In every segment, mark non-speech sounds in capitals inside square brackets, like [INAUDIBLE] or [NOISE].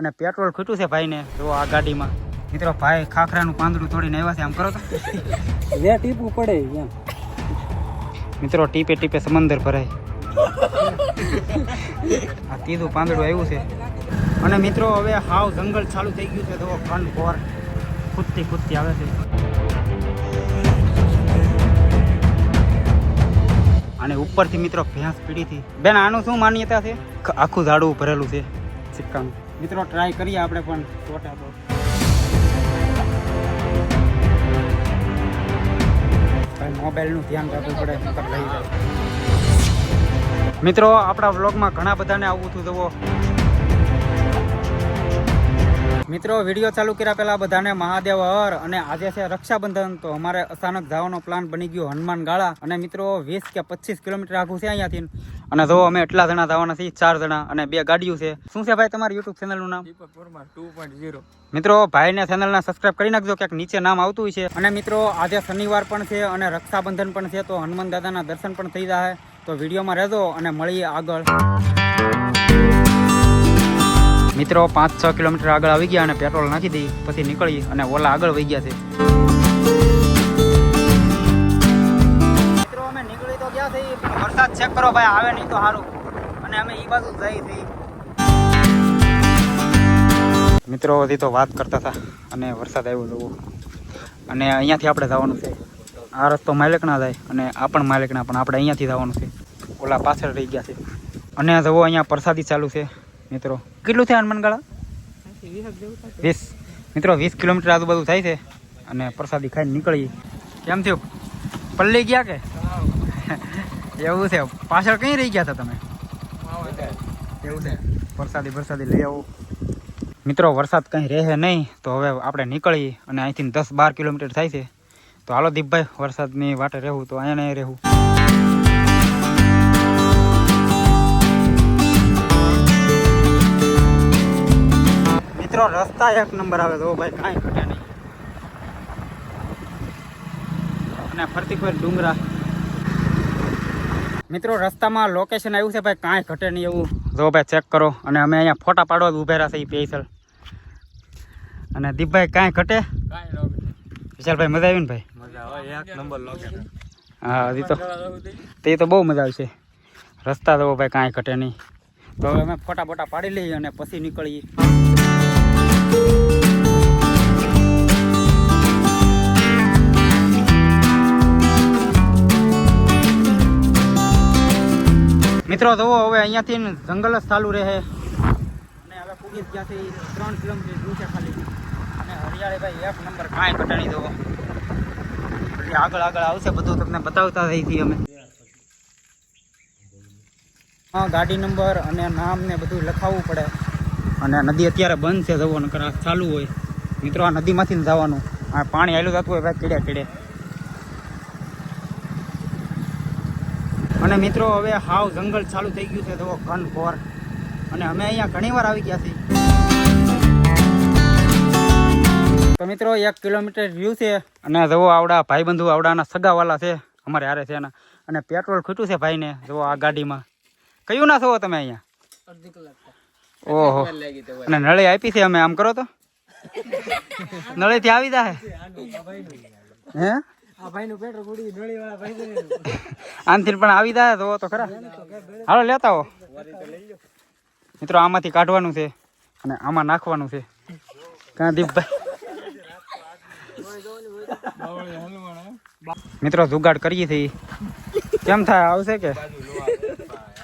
અને પેટ્રોલ ખૂટ્યું છે ભાઈને જો આ ગાડીમાં. મિત્રો ભાઈ ખાખરાનું પાંદડું તોડીને આવ્યા છે આમ કરો તો વે ટીપું પડે એમ. મિત્રો ટીપે ટીપે સમંદર ભરાય. આ તીધું પાંદડું આવ્યું છે. અને મિત્રો હવે હાવ જંગલ ચાલુ થઈ ગયું છે તો ફન ફોર કૂદતી કૂદતી આવે છે. અને ઉપરથી મિત્રો ભેંસ પીડીથી. બેન આનું શું માન્યતા છે? આખું ઝાડું ભરેલું છે સિક્કાનું. મિત્રો ટ્રાય કરીએ આપણે પણ. ચોટા તો મોબાઈલનું ધ્યાન રાખવું પડે, નકર લઈ જાય. મિત્રો, આપણા વ્લોગમાં ઘણા બધાને આવવું હતું જુઓ. મિત્રો વીડિયો ચાલુ કર્યા પહેલા બધાને મહાદેવ હર અને આજે છે રક્ષાબંધન. તો અમારે અચાનક જવાનો પ્લાન બની ગયો હનુમાન ગાળા. અને મિત્રો વીસ કે પચીસ કિલોમીટર આખું છે અહીંયાથી. અને જો અમે એટલા જણા જવાના છીએ ચાર જણા અને બે ગાડીઓ છે. શું છે ભાઈ તમારી યુટ્યુબ ચેનલનું નામ? મિત્રો ભાઈને ચેનલના સબસ્ક્રાઇબ કરી નાખજો ક્યાંક નીચે નામ આવતું છે. અને મિત્રો આજે શનિવાર પણ છે અને રક્ષાબંધન પણ છે તો હનુમાન દાદાના દર્શન પણ થઈ જાય. તો વિડીયોમાં રહેજો અને મળીએ આગળ. મિત્રો, પાંચ છ કિલોમીટર આગળ આવી ગયા અને પેટ્રોલ નાખી દઈ પછી નીકળી અને ઓલા આગળ વહી ગયા છે. મિત્રો, અમે નીકળી તો ગયા થઈ વરસાદ ચેક કરો ભાઈ, આવે નહીં તો સારું. અને અમે એ હજી તો વાત કરતા હતા અને વરસાદ આવ્યો જવો. અને અહીંયાથી આપણે જવાનું છે. આ રસ્તો માલિકના જાય અને આ પણ માલિકના, પણ આપણે અહીંયાથી જવાનું છે. ઓલા પાછળ રહી ગયા છે. અને જવો અહીંયા પ્રસાદી ચાલુ છે. મિત્રો, કેટલું છે હનુમાનગાળા વીસ. મિત્રો, વીસ કિલોમીટર આજુબાજુ થાય છે અને પ્રસાદી ખાઈને નીકળી કેમ થયું? પલ્લી ગયા કે? એવું છે. પાછળ કઈ રહી ગયા હતા તમે? એવું છે. વરસાદી વરસાદી લઈ આવો. મિત્રો, વરસાદ કંઈ રહે નહીં, તો હવે આપણે નીકળીએ અને અહીંથી દસ બાર કિલોમીટર થાય છે. તો હાલો દીપભાઈ, વરસાદની વાટે રહેવું, તો અહીંયા નહીં રહેવું. મિત્રો રસ્તા એક નંબર આવે તો ભાઈ કાંઈ ઘટે નહીં. અને ફરતી કોઈ ડુંગરા. મિત્રો રસ્તામાં લોકેશન આવ્યું છે ભાઈ કાંઈ ઘટે નહીં એવું. જો ભાઈ ચેક કરો. અને અમે અહીંયા ફોટા પાડવા જ ઊભેરા છે પેસલ અને દીપભાઈ કાંઈ ઘટે? વિશાલભાઈ મજા આવી ને ભાઈ? મજા આવે એક નંબર લોકેશન હા હજી તો તે તો બહુ મજા આવશે. રસ્તા તો ભાઈ કાંઈ ઘટે નહીં. તો હવે અમે ફોટા ફોટા પાડી લઈએ અને પછી નીકળીએ. મિત્રો, જુઓ, હવે અહીંયાથી જંગલ જ ચાલુ રહે અને હવે પૂગી ત્યાંથી ત્રણ કિલોમીટર દૂર છે ખાલી. અને હરિયાળી ભાઈ એક નંબર કાંઈ ઘટાડી દો. પછી આગળ આગળ આવશે બધું, તમને બતાવતા રહી છીએ અમે. હા, ગાડી નંબર અને નામ ને બધું લખાવવું પડે. અને નદી અત્યારે બંધ છે જવો નકર ચાલુ હોય. મિત્રો, આ નદીમાંથી જવાનું. આ પાણી આવેલું જતું હોય, ભાઈ કીડે કીડે. અને મિત્રો, હવે હાવ જંગલ ચાલુ થઈ ગયું છે તો ઘન ફોર અને અમે અહીંયા ઘણી વાર આવી ગયા છીએ. તો મિત્રો, એક કિલોમીટર વ્યૂ છે, અને જવો આવડા ભાઈબંધુ આવડાના સગાવાલા છે, અમારે હારે છે એના. અને પેટ્રોલ ખૂટ્યું છે ભાઈને જવો આ ગાડીમાં. કયું ના છો તમે અહીંયા? અડધી કલાક. ઓહો. અને નળી આપી છે અમે, આમ કરો તો. નળીથી આવી જાય હે? નળી આનથી પણ આવી જાય તો ખરા. હાલો, લેતા હો મિત્રો, આમાંથી કાઢવાનું છે અને આમાં નાખવાનું છે. કાં દીપભાઈ મિત્રો, જુગાડ કરીએ છીએ. કેમ થાય? આવશે કે?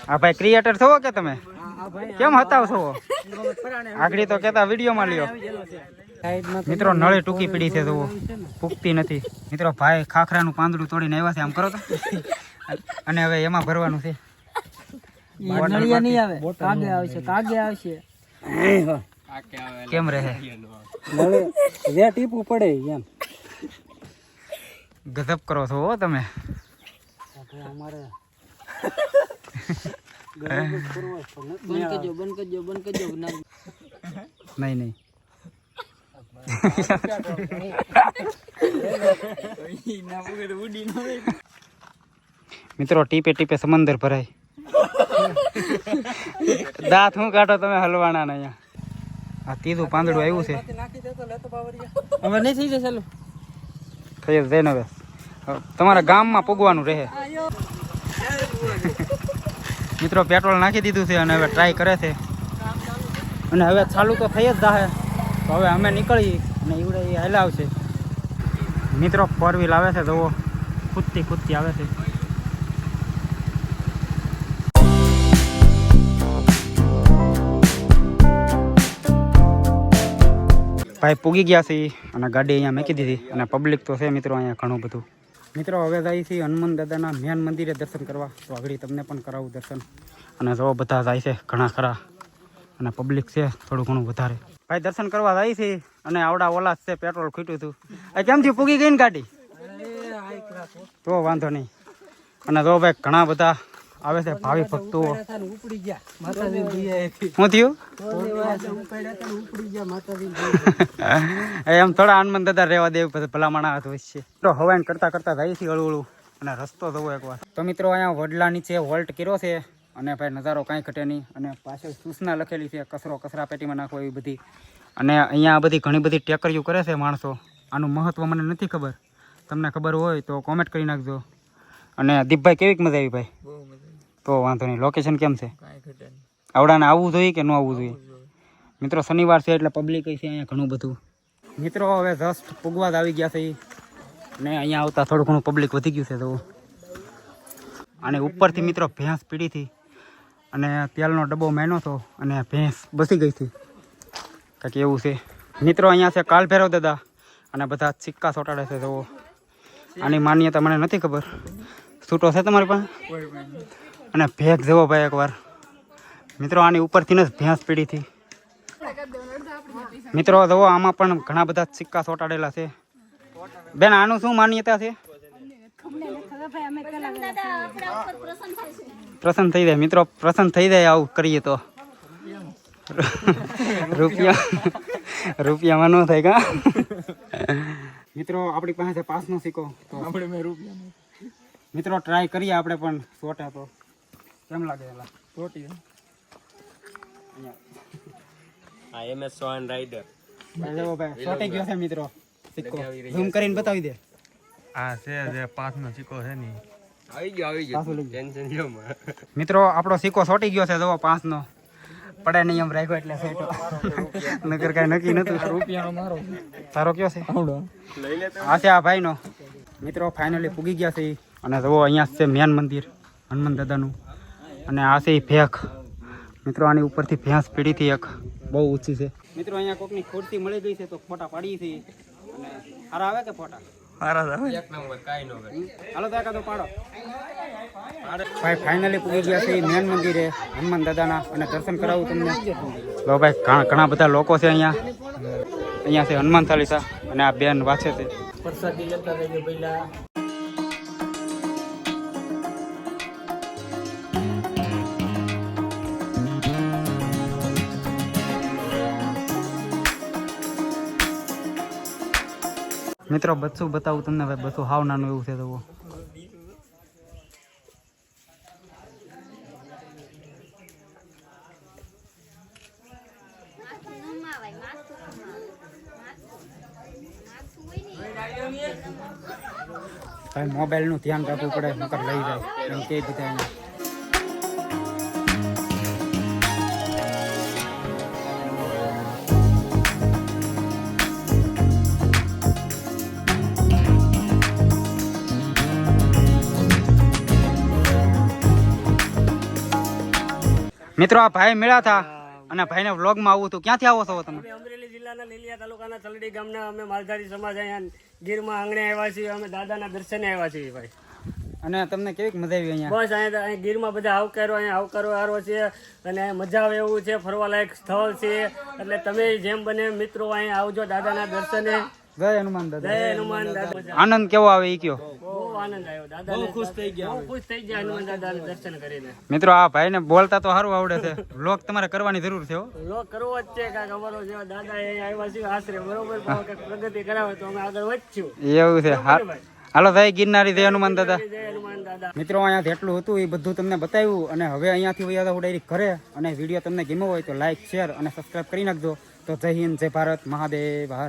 આ ભાઈ ક્રિએટર થવો કે તમે? કેમ હતાવ છો આગળ તો કેતા વિડીયોમાં લ્યો. મિત્રો નળે ટૂંકી પડી છે તો પૂગતી નથી. મિત્રો ભાઈ ખાખરાનું પાંદડું તોડીને આવ્યા છે આમ કરો તો. અને હવે એમાં ભરવાનું છે. નળિયા નહીં આવે. કાગે આવશે કાગે આવશે. કેમ રહે? નળે ટીપું પડે એમ. ગજબ કરો છો હો તમે. અમારે બંધ કરજો બંધ કરજો બંધ કરજો નહીં નહીં મિત્રો ટીપે ટીપે સમંદર ભરાય. દાંત હું કાઢો તમે હલવાના ને અહીંયા. આ તીધું પાંદડું આવ્યું છે. હવે નહીં થઈ જશે થઈ જશે હવે? હવે તમારા ગામમાં પૂગવાનું રહે. મિત્રો પેટ્રોલ નાખી દીધું છે અને હવે ટ્રાય કરે છે. અને હવે ચાલુ તો થઈ જ જાહે. તો હવે અમે નીકળીએ અને ઈવડે એ હલાવશે મિત્રો ફોર વ્હીલ આવે છે તો કૂદતી કૂદતી આવે છે. ભાઈ પૂગી ગયા છે અને ગાડી અહીંયા મૂકી દીધી. અને પબ્લિક તો છે મિત્રો અહીંયા ઘણું બધું. મિત્રો, હવે જાય છે હનુમાન દાદાના મેન મંદિરે દર્શન કરવા. તો આગળ તમને પણ કરાવું દર્શન. અને જો બધા જાય છે ઘણા ખરા. અને પબ્લિક છે થોડું ઘણું વધારે. ભાઈ, દર્શન કરવા જાય છે અને આવડા ઓલા છે, પેટ્રોલ ખૂટ્યું હતું. આ કેમ થયું? પૂગી ગઈ ને ગાડી? તો વાંધો નહીં. અને જો ભાઈ, ઘણા બધા આવે છે ભાવિ ભક્તો. ઉપડી ગયા. માતાજી દયા શું થયું? ઉપડી ગયા માતાજી [LAUGHS] એમ થોડા હનુમાન દાદા રહેવા દેવું પછી ભલા માણા હાથ વચ્ચે તો હવાઈન કરતા કરતા જાય છે હળવું હળવું અને રસ્તો જોવો એકવાર. તો મિત્રો અહીંયા વડલા નીચે હોલ્ટ કર્યો છે અને ભાઈ નજારો કાંઈ ઘટે નહીં. અને પાછળ સૂચના લખેલી છે કચરો કચરા પેટીમાં નાખો એવી બધી. અને અહીંયા આ બધી ઘણી બધી ટેકરીઓ કરે છે માણસો. આનું મહત્ત્વ મને નથી ખબર. તમને ખબર હોય તો કોમેન્ટ કરી નાખજો. અને દીપભાઈ કેવીક મજા આવી ભાઈ? તો વાંધો નહીં. લોકેશન કેમ છે? આવડાને આવવું જોઈએ કે ન આવવું જોઈએ? મિત્રો શનિવાર છે એટલે પબ્લિક છે અહીંયા ઘણું બધું. મિત્રો હવે જસ્ટ પુગવાદ આવી ગયા છે. ને અહીંયા આવતા થોડું ઘણું પબ્લિક વધી ગયું છે તો અને ઉપરથી મિત્રો ભેંસ પીડી હતી. અને તેલનો ડબ્બો મેનો હતો અને ભેંસ બસી ગઈ હતી. કાંઈક એવું છે. મિત્રો અહીંયા છે કાલ ભેરવ દાદા. અને બધા સિક્કા ચોટાડે છે તો આની માન્યતા મને નથી ખબર. છૂટો છે તમારી પાસે? અને ભેગ જવો ભાઈ એકવાર. મિત્રો આની ઉપરથી જ ભેંસ પીડીથી. મિત્રો જુઓ આમાં પણ ઘણા બધા સિક્કા ચોંટાડેલા છે. બેન આનું શું માન્યતા છે? પ્રસન્ન થઈ જાય. મિત્રો પ્રસન્ન થઈ જાય આવું કરીએ તો. રૂપિયા રૂપિયામાં ન થાય કા? મિત્રો આપણી પાસે પાસનો સિક્કો. તો આપણે મેં રૂપિયા મિત્રો ટ્રાય કરીએ આપણે પણ સોટા તો. કેમ લાગે એલા ચોટી આ એમએસ સોન રાઈડર જુઓ ભાઈ સોટી ગયો છે મિત્રો. સિક્કો. ઝૂમ કરીને બતાવી દે. આ છે જે પાંચનો સિક્કો છે ની. આવી ગયો આવી ગયો. ટેન્શન લ્યો મિત્રો આપણો સિક્કો સોટી ગયો છે જુઓ પાંચનો. પડે નહીં એમ રાખ્યો એટલે સેટો નગર કાંઈ નક્કી નતું રૂપિયાનો મારો. તારો કયો છે? આવડો. લઈ લે આ છે આ ભાઈનો. મિત્રો ફાઇનલી પૂગી ગયા છે અને જુઓ અહીંયા છે મેન મંદિર. હનુમાન દાદાનું. અને આ છે ભેખ. મિત્રો આની ઉપરથી ભેંસ પીડીથી એક બહુ ઊંચી છે. મિત્રો અહીંયા કોકની ખોડતી મળી ગઈ છે તો ફોટા પાડી છે. અને સારા આવે કે ફોટા? એક નંબર કાઈ નો કરે હાલો તો પાડો. ભાઈ ફાઇનલી પૂગી ગયા છે મેન મંદિરે હનુમાન દાદાના અને દર્શન કરાવું તમને. તો ભાઈ ઘણા ઘણા બધા લોકો છે અહીંયા. અહીંયા છે હનુમાન ચાલીસા અને આ બેન વાંચે છે. પ્રસાદી લેતા રહેજો પહેલા. મિત્રો, બચ્ચું બતાવું તમને ભાઈ બચ્ચું હાવ નાનું એવું છે તો ભાઈ મોબાઈલનું ધ્યાન રાખવું પડે, નકર લઈ જાય એમ કે બધા મિત્રો આ ભાઈ મળ્યા હતા અને ભાઈને વ્લોગમાં આવું હતું. ક્યાંથી આવો છો તમે? અમરેલી જિલ્લાના લીલિયા તાલુકાના તલડી ગામના અમે માલધારી સમાજ અહીંયા ગીરમાં આંગણે આવ્યા છીએ. અમે દાદાના દર્શને આવ્યા છીએ ભાઈ. અને તમને કેવી મજા આવી અહીંયા? બસ અહીંયા અહીંયા ગીરમાં બધા આવકારો અહીંયા આવકારો આરો છે અને મજા આવે એવું છે ફરવાલાયક સ્થળ છે. એટલે તમે જેમ બને મિત્રો અહીંયા આવજો દાદાના દર્શને. જય હનુમાન દાદા. જય હનુમાન દાદા. આનંદ કેવો આવે ઈ કયો? બહુ આનંદ આવ્યો. દાદા બહુ ખુશ થઈ ગયા બહુ ખુશ થઈ ગયા હનુમાન દાદાના દર્શન કરીને. મિત્રો આ ભાઈને બોલતા તો સારું આવડે છે. લોક તમારે કરવાની જરૂર છે લોક કરવો જ છે કાંઈક અમારો જેવા દાદા અહીંયા આવ્યા છે આશરે બરોબર પ્રગતિ કરાવે તો અમે આગળ વધશું. એવું છે. હાલો ભાઈ ગિરનારી જય હનુમાન દાદા. જય હનુમાન દાદા. મિત્રો અહીંયા જેટલું હતું એ બધું તમને બતાવ્યું અને હવે અહીંયાથી વૈયા હું ડાયરેક્ટ ઘરે અને વીડિયો તમને ગમ્યો હોય તો લાઈક શેર અને સબસ્ક્રાઈબ કરી નાખજો. તો જય હિન્દ જય ભારત મહાદેવ